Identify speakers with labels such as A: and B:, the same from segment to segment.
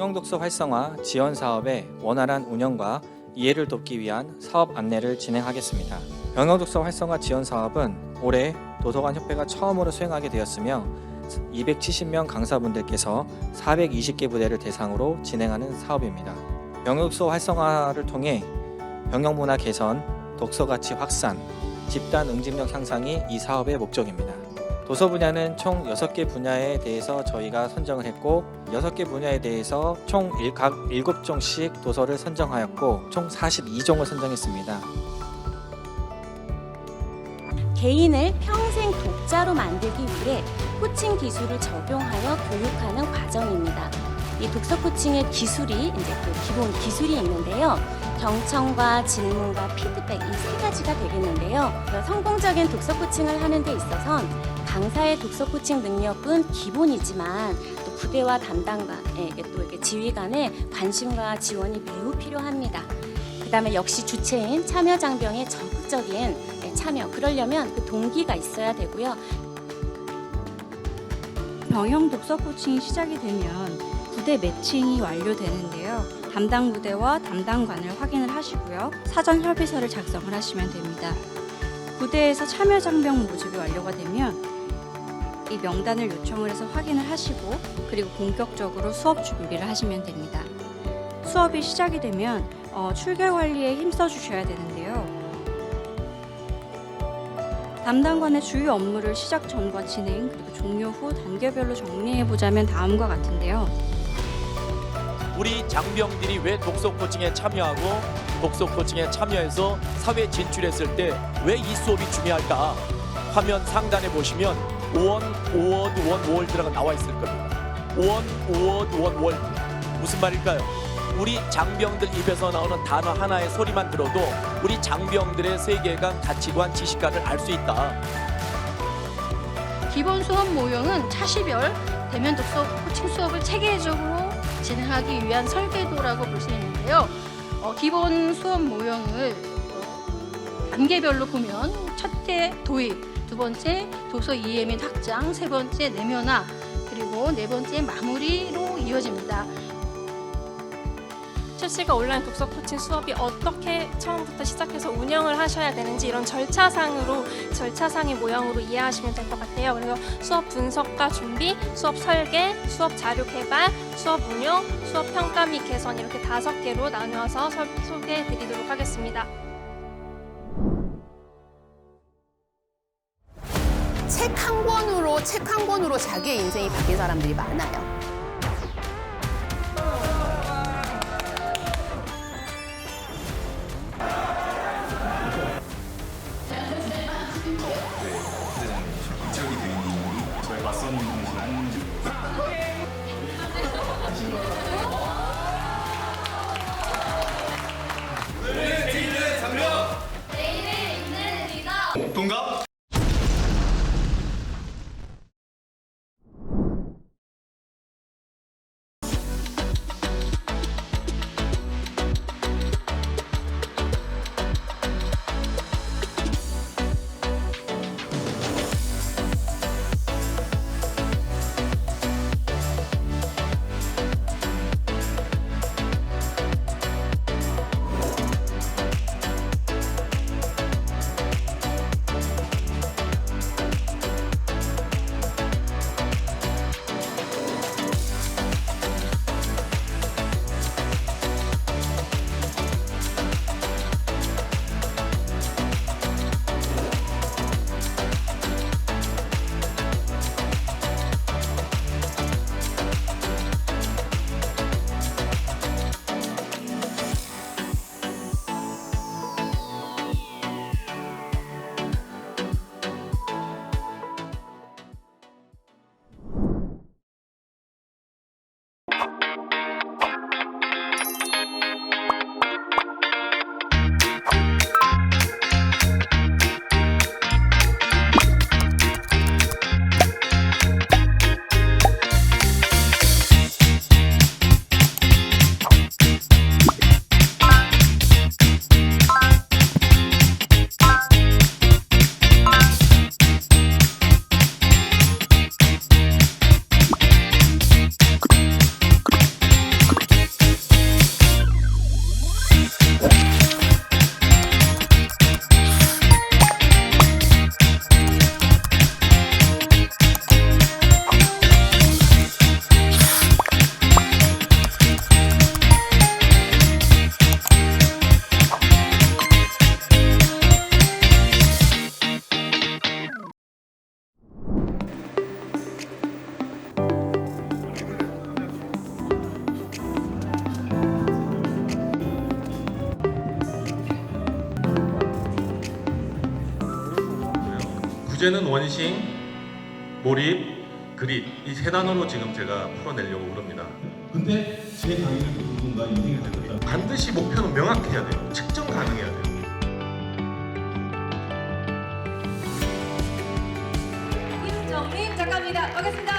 A: 경영독서 활성화 지원 사업의 원활한 운영과 이해를 돕기 위한 사업 안내를 진행하겠습니다. 경영독서 활성화 지원 사업은 올해 도서관 협회가 처음으로 수행하게 되었으며 270명 강사분들께서 420개 부대를 대상으로 진행하는 사업입니다. 경영독서 활성화를 통해 경영문화 개선, 독서 가치 확산, 집단 응집력 향상이 이 사업의 목적입니다. 도서 분야는 총 6개 분야에 대해서 저희가 선정을 했고 6개 분야에 대해서 총 일- 각 7종씩 도서를 선정하였고 총 42종을 선정했습니다.
B: 개인을 평생 독자로 만들기 위해 코칭 기술을 적용하여 교육하는 과정입니다. 이 독서 코칭의 기술이 이제 그 기본 기술이 있는데요. 경청과 질문과 피드백 이 세 가지가 되겠는데요. 성공적인 독서 코칭을 하는 데 있어선 강사의 독서 코칭 능력은 기본이지만 또 부대와 담당관에게 또 이렇게 지휘 간의 관심과 지원이 매우 필요합니다. 그 다음에 역시 주체인 참여 장병의 적극적인 네, 참여. 그러려면 그 동기가 있어야 되고요.
C: 병영 독서 코칭이 시작이 되면 부대 매칭이 완료되는데요. 담당 부대와 담당관을 확인을 하시고요. 사전 협의서를 작성을 하시면 됩니다. 부대에서 참여 장병 모집이 완료가 되면 이 명단을 요청을 해서 확인을 하시고 그리고 본격적으로 수업 준비를 하시면 됩니다. 수업이 시작이 되면 어, 출결 관리에 힘써 주셔야 되는데요. 담당관의 주요 업무를 시작 전과 진행 그리고 종료 후 단계별로 정리해 보자면 다음과 같은데요.
D: 우리 장병들이 왜 독서 코칭에 참여하고 독서 코칭에 참여해서 사회 진출했을 때 왜 이 수업이 중요할까? 화면 상단에 보시면 원, 오원, 원, 월드라고 나와 있을 겁니다. 원, 오원, 원, 월드. 무슨 말일까요? 우리 장병들 입에서 나오는 단어 하나의 소리만 들어도 우리 장병들의 세계관, 가치관, 지식관을 알 수 있다.
E: 기본 수업 모형은 차시별 대면 독서 코칭 수업을 체계적으로 진행하기 위한 설계도라고 볼 수 있는데요. 어, 기본 수업 모형을 어, 단계별로 보면 첫째 도입, 두 번째 도서 이해 및 확장, 세 번째 내면화, 그리고 네 번째 마무리로 이어집니다.
F: 실시간 온라인 독서 코칭 수업이 어떻게 처음부터 시작해서 운영을 하셔야 되는지 이런 절차상으로 절차상의 모형으로 이해하시면 될 것 같아요. 그래서 수업 분석과 준비, 수업 설계, 수업 자료 개발, 수업 운영, 수업 평가 및 개선 이렇게 다섯 개로 나누어서 설- 소개해 드리도록 하겠습니다.
G: 책 한 권으로 책 한 권으로 자기의 인생이 바뀐 사람들이 많아요.
H: 원싱, 몰입, 그릿 이세 단어로 지금 제가 풀어내려고 그럽니다.
I: 근데 제 강의를 그 누군가 인생이 되겠다.
H: 반드시 목표는 명확해야 돼요. 측정 가능해야 돼요.
J: 김정민 작가입니다. 반갑습니다.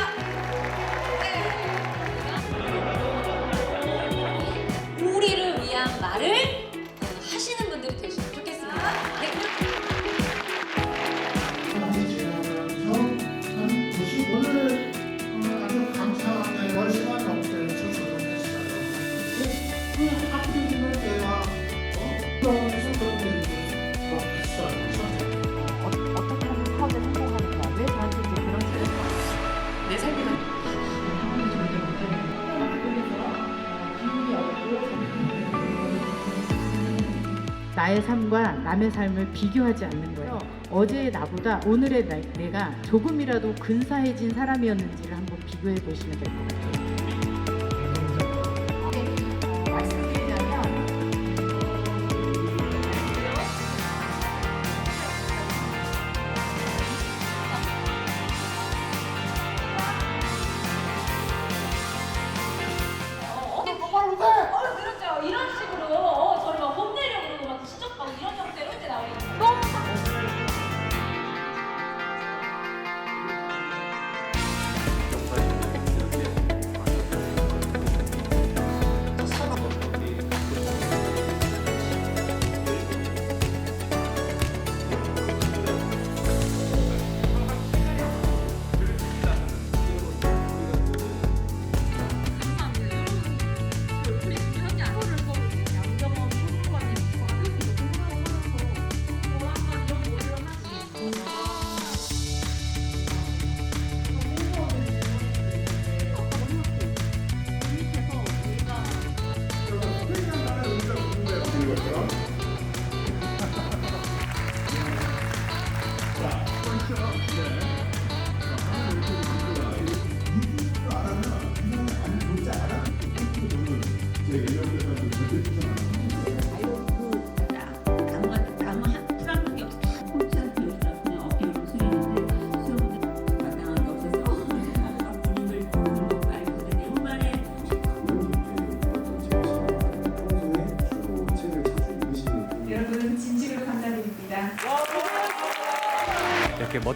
K: 나의 삶과 남의 삶을 비교하지 않는 거예요. 어제의 나보다 오늘의 나, 내가 조금이라도 근사해진 사람이었는지를 한번 비교해 보시면 될 것 같아요.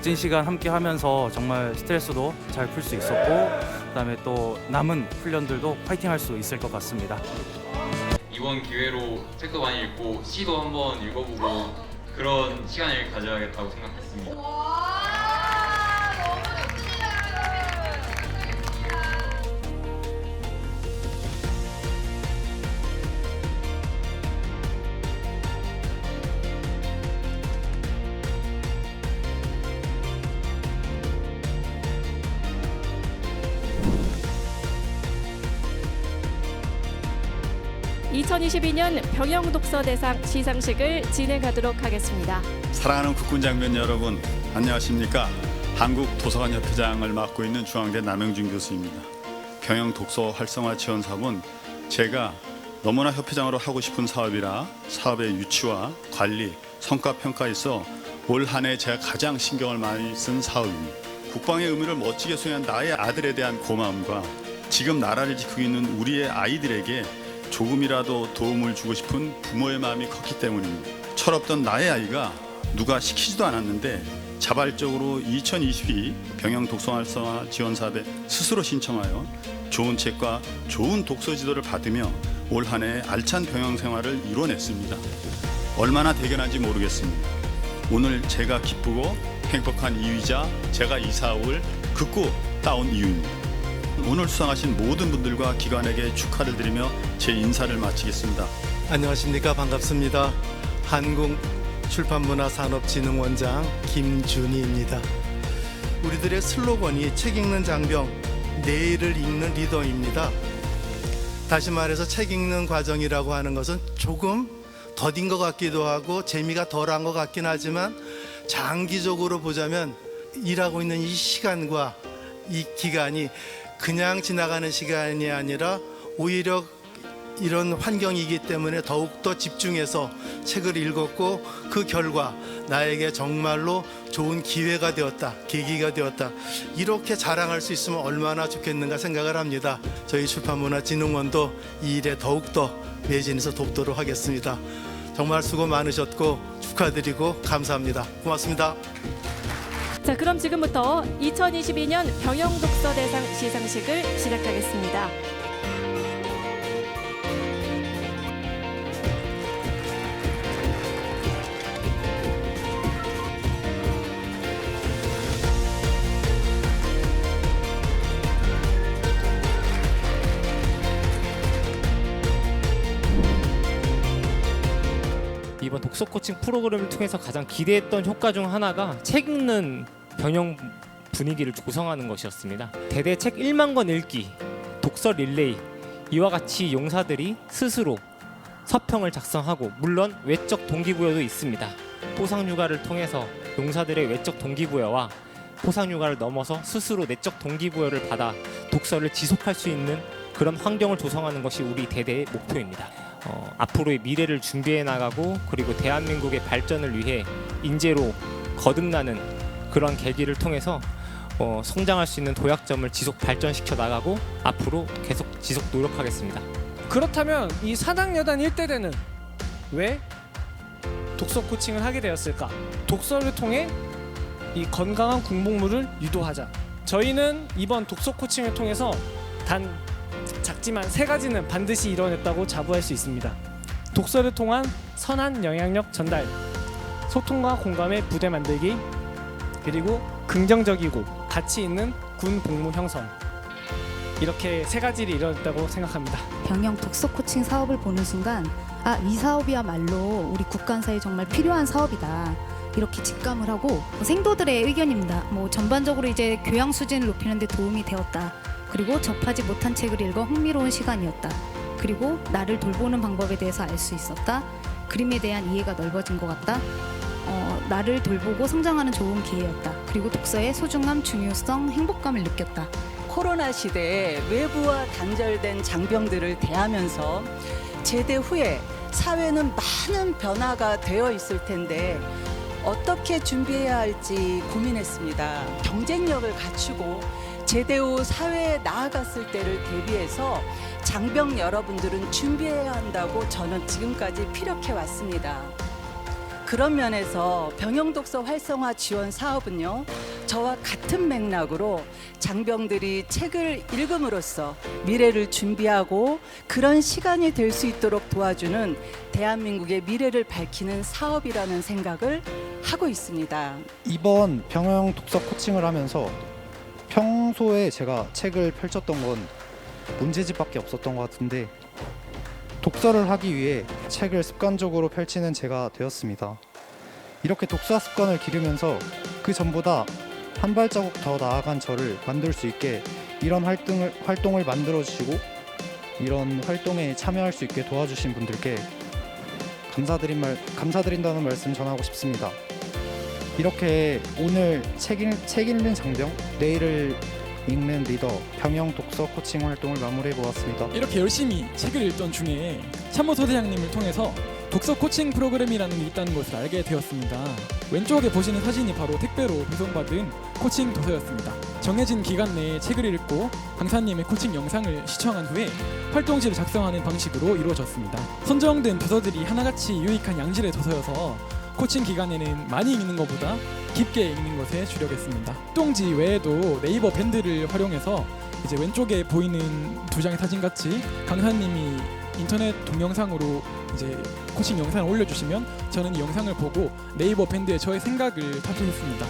L: 멋진 시간 함께 하면서 정말 스트레스도 잘 풀 수 있었고 그다음에 또 남은 훈련들도 파이팅 할 수 있을 것 같습니다.
M: 이번 기회로 책도 많이 읽고 시도 한번 읽어보고 그런 시간을 가져야겠다고 생각했습니다.
F: (2022년) 병영 독서 대상 시상식을 진행하도록 하겠습니다.
I: 사랑하는 국군 장병 여러분, 안녕하십니까? 한국 도서관 협회장을 맡고 있는 중앙대 남영준 교수입니다. 경영 독서 활성화 지원 사업은 제가 너무나 협회장으로 하고 싶은 사업이라 사업의 유치와 관리, 성과 평가에서 올 한 해 제가 가장 신경을 많이 쓴 사업입니다. 국방의 의무를 멋지게 수행한 나의 아들에 대한 고마움과 지금 나라를 지키고 있는 우리의 아이들에게 조금이라도 도움을 주고 싶은 부모의 마음이 컸기 때문입니다. 철없던 나의 아이가 누가 시키지도 않았는데 자발적으로 2022 병영 독서 활성화 지원 사업에 스스로 신청하여 좋은 책과 좋은 독서 지도를 받으며 올 한 해 알찬 병영 생활을 이뤄냈습니다. 얼마나 대견한지 모르겠습니다. 오늘 제가 기쁘고 행복한 이유이자 제가 이 사업을 극구 따온 이유입니다. 오늘 수상하신 모든 분들과 기관에게 축하를 드리며 제 인사를 마치겠습니다.
L: 안녕하십니까 반갑습니다. 한국 출판문화산업진흥원장 김준희입니다. 우리들의 슬로건이 책 읽는 장병, 내일을 읽는 리더입니다. 다시 말해서 책 읽는 과정이라고 하는 것은 조금 더딘 것 같기도 하고 재미가 덜한 것 같긴 하지만 장기적으로 보자면 일하고 있는 이 시간과 이 기간이 그냥 지나가는 시간이 아니라 오히려 이런 환경이기 때문에 더욱더 집중해서 책을 읽었고 그 결과 나에게 정말로 좋은 기회가 되었다, 계기가 되었다. 이렇게 자랑할 수 있으면 얼마나 좋겠는가 생각을 합니다. 저희 출판문화진흥원도 이 일에 더욱더 매진해서 돕도록 하겠습니다. 정말 수고 많으셨고 축하드리고 감사합니다. 고맙습니다.
J: 자, 그럼 지금부터 2022년 병영 독서 대상 시상식을 시작하겠습니다.
N: 독서 코칭 프로그램을 통해서 가장 기대했던 효과 중 하나가 책 읽는 병영 분위기를 조성하는 것이었습니다. 대대 책 1만 권 읽기, 독서 릴레이 이와 같이 용사들이 스스로 서평을 작성하고 물론 외적 동기부여도 있습니다. 포상 육아를 통해서 용사들의 외적 동기부여와 포상 육아를 넘어서 스스로 내적 동기부여를 받아 독서를 지속할 수 있는 그런 환경을 조성하는 것이 우리 대대의 목표입니다. 어, 앞으로의 미래를 준비해 나가고 그리고 대한민국의 발전을 위해 인재로 거듭나는 그런 계기를 통해서 어, 성장할 수 있는 도약점을 지속 발전시켜 나가고 앞으로 계속 지속 노력하겠습니다.
O: 그렇다면 이 사당여단 일대대는 왜 독서 코칭을 하게 되었을까? 독서를 통해 이 건강한 국목물을 유도하자. 저희는 이번 독서 코칭을 통해서 단 작지만 세 가지는 반드시 이뤄냈다고 자부할 수 있습니다. 독서를 통한 선한 영향력 전달, 소통과 공감의 부대 만들기, 그리고 긍정적이고 가치 있는 군 복무 형성. 이렇게 세 가지를 이뤄냈다고 생각합니다.
P: 병영 독서 코칭 사업을 보는 순간 아 이 사업이야말로 우리 국간사에 정말 필요한 사업이다 이렇게 직감을 하고 생도들의 의견입니다. 뭐 전반적으로 이제 교양 수준을 높이는 데 도움이 되었다. 그리고 접하지 못한 책을 읽어 흥미로운 시간이었다. 그리고 나를 돌보는 방법에 대해서 알 수 있었다. 그림에 대한 이해가 넓어진 것 같다. 어, 나를 돌보고 성장하는 좋은 기회였다. 그리고 독서의 소중함, 중요성, 행복감을 느꼈다.
Q: 코로나 시대에 외부와 단절된 장병들을 대하면서 제대 후에 사회는 많은 변화가 되어 있을 텐데 어떻게 준비해야 할지 고민했습니다. 경쟁력을 갖추고 제대 후 사회에 나아갔을 때를 대비해서 장병 여러분들은 준비해야 한다고 저는 지금까지 피력해 왔습니다. 그런 면에서 병영독서 활성화 지원 사업은요, 저와 같은 맥락으로 장병들이 책을 읽음으로써 미래를 준비하고 그런 시간이 될 수 있도록 도와주는 대한민국의 미래를 밝히는 사업이라는 생각을 하고 있습니다.
R: 이번 병영 독서 코칭을 하면서 평소에 제가 책을 펼쳤던 건 문제집밖에 없었던 것 같은데 독서를 하기 위해 책을 습관적으로 펼치는 제가 되었습니다. 이렇게 독서 습관을 기르면서 그 전보다 한 발자국 더 나아간 저를 만들 수 있게 이런 활동을 활동을 만들어 주시고 이런 활동에 참여할 수 있게 도와주신 분들께 감사드린 말 감사드린다는 말씀 전하고 싶습니다. 이렇게 오늘 책, 읽, 책 읽는 장병, 내일을 읽는 리더, 병영 독서 코칭 활동을 마무리해 보았습니다.
S: 이렇게 열심히 책을 읽던 중에 참모 소대장님을 통해서 독서 코칭 프로그램이라는 게 있다는 것을 알게 되었습니다. 왼쪽에 보시는 사진이 바로 택배로 배송받은 코칭 도서였습니다. 정해진 기간 내에 책을 읽고 강사님의 코칭 영상을 시청한 후에 활동지를 작성하는 방식으로 이루어졌습니다. 선정된 도서들이 하나같이 유익한 양질의 도서여서 코칭 기간에는 많이 읽는 것보다 깊게 읽는 것에 주력했습니다. 활동지 외에도 네이버 밴드를 활용해서 이제 왼쪽에 보이는 두 장의 사진 같이 강사님이 인터넷 동영상으로 이제 코칭 영상을 올려주시면 저는 이 영상을 보고 네이버 밴드에 저의 생각을 탑재했습니다.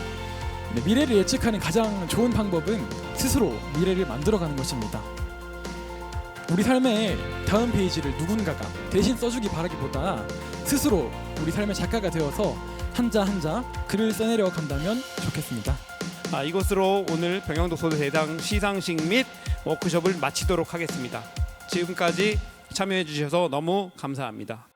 S: 네, 미래를 예측하는 가장 좋은 방법은 스스로 미래를 만들어가는 것입니다. 우리 삶의 다음 페이지를 누군가가 대신 써주기 바라기보다 스스로 우리 삶의 작가가 되어서 한자 한자 글을 써내려 간다면 좋겠습니다.
T: 아, 이것으로 오늘 병영독서대 대상 시상식 및 워크숍을 마치도록 하겠습니다. 지금까지 참여해 주셔서 너무 감사합니다.